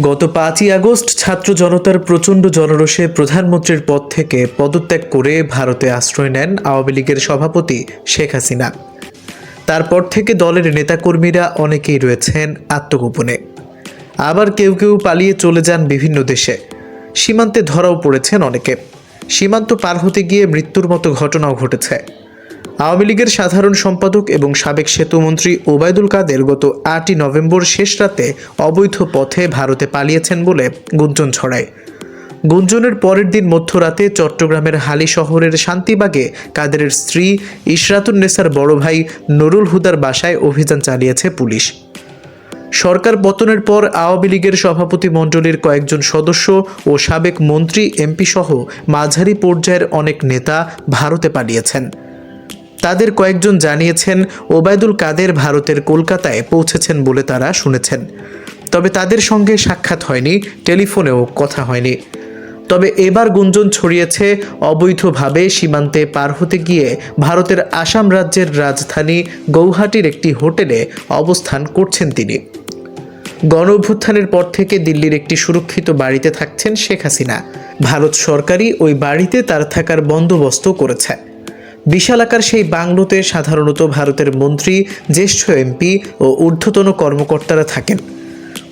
গত পাঁচই আগস্ট ছাত্র জনতার প্রচণ্ড জনরোষে প্রধানমন্ত্রীর পদ থেকে পদত্যাগ করে ভারতে আশ্রয় নেন আওয়ামী লীগের সভাপতি শেখ হাসিনা। তারপর থেকে দলের নেতাকর্মীরা অনেকেই রয়েছেন আত্মগোপনে। আবার কেউ কেউ পালিয়ে চলে যান বিভিন্ন দেশে। সীমান্তে ধরাও পড়েছেন অনেকে। সীমান্ত পার হতে গিয়ে মৃত্যুর মতো ঘটনাও ঘটেছে। আওয়ামী লীগের সাধারণ সম্পাদক এবং সাবেক সেতুমন্ত্রী ওবায়দুল কাদের গত আটই নভেম্বর শেষ রাতে অবৈধ পথে ভারতে পালিয়েছেন বলে গুঞ্জন ছড়ায়। গুঞ্জনের পরের দিন মধ্যরাতে চট্টগ্রামের হালি শহরের শান্তিবাগে কাদেরের স্ত্রী ইশরাতুন্নেসার বড় ভাই নুরুল হুদার বাসায় অভিযান চালিয়েছে পুলিশ। সরকার পতনের পর আওয়ামী লীগের সভাপতি মণ্ডলীর কয়েকজন সদস্য ও সাবেক মন্ত্রী এমপি সহ মাঝারি পর্যায়ের অনেক নেতা ভারতে পালিয়েছেন। তাদের কয়েকজন জানিয়েছেন, ওবায়দুল কাদের ভারতের কলকাতায় পৌঁছেছেন বলে তারা শুনেছেন। তবে তাদের সঙ্গে সাক্ষাৎ হয়নি, টেলিফোনেও কথা হয়নি। তবে এবার গুঞ্জন ছড়িয়েছে, অবৈধভাবে সীমান্তে পার হতে গিয়ে ভারতের আসাম রাজ্যের রাজধানী গৌহাটির একটি হোটেলে অবস্থান করছেন তিনি। গণ অভ্যুত্থানের পর থেকে দিল্লির একটি সুরক্ষিত বাড়িতে থাকছেন শেখ হাসিনা। ভারত সরকারই ওই বাড়িতে তার থাকার বন্দোবস্ত করেছে। বিশালাকার সেই বাংলোতে সাধারণত ভারতের মন্ত্রী, জ্যেষ্ঠ এমপি ও ঊর্ধ্বতন কর্মকর্তারা থাকেন।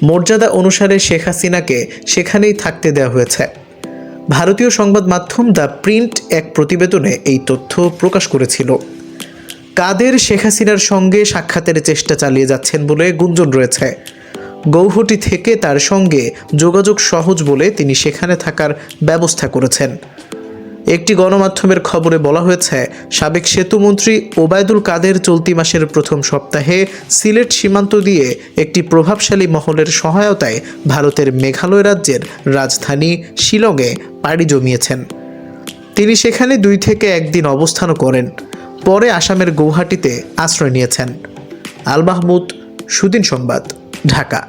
মর্যাদা অনুসারে শেখ হাসিনাকে সেখানেই থাকতে দেওয়া হয়েছে। ভারতীয় সংবাদ মাধ্যম দ্য প্রিন্ট এক প্রতিবেদনে এই তথ্য প্রকাশ করেছিল। কাদের শেখ হাসিনার সঙ্গে সাক্ষাতের চেষ্টা চালিয়ে যাচ্ছেন বলে গুঞ্জন রয়েছে। গৌহটি থেকে তার সঙ্গে যোগাযোগ সহজ বলে তিনি সেখানে থাকার ব্যবস্থা করেছেন। একটি গণমাধ্যমের খবরে বলা হয়েছে, সাবেক সেতুমন্ত্রী ওবায়দুল কাদের চলতি মাসের প্রথম সপ্তাহে সিলেট সীমান্ত দিয়ে একটি প্রভাবশালী মহলের সহায়তায় ভারতের মেঘালয় রাজ্যের রাজধানী শিলংয়ে পাড়ি জমিয়েছেন। তিনি সেখানে দুই থেকে একদিন অবস্থানও করেন, পরে আসামের গৌহাটিতে আশ্রয় নিয়েছেন। আল মাহমুদ, সুদিন সংবাদ, ঢাকা।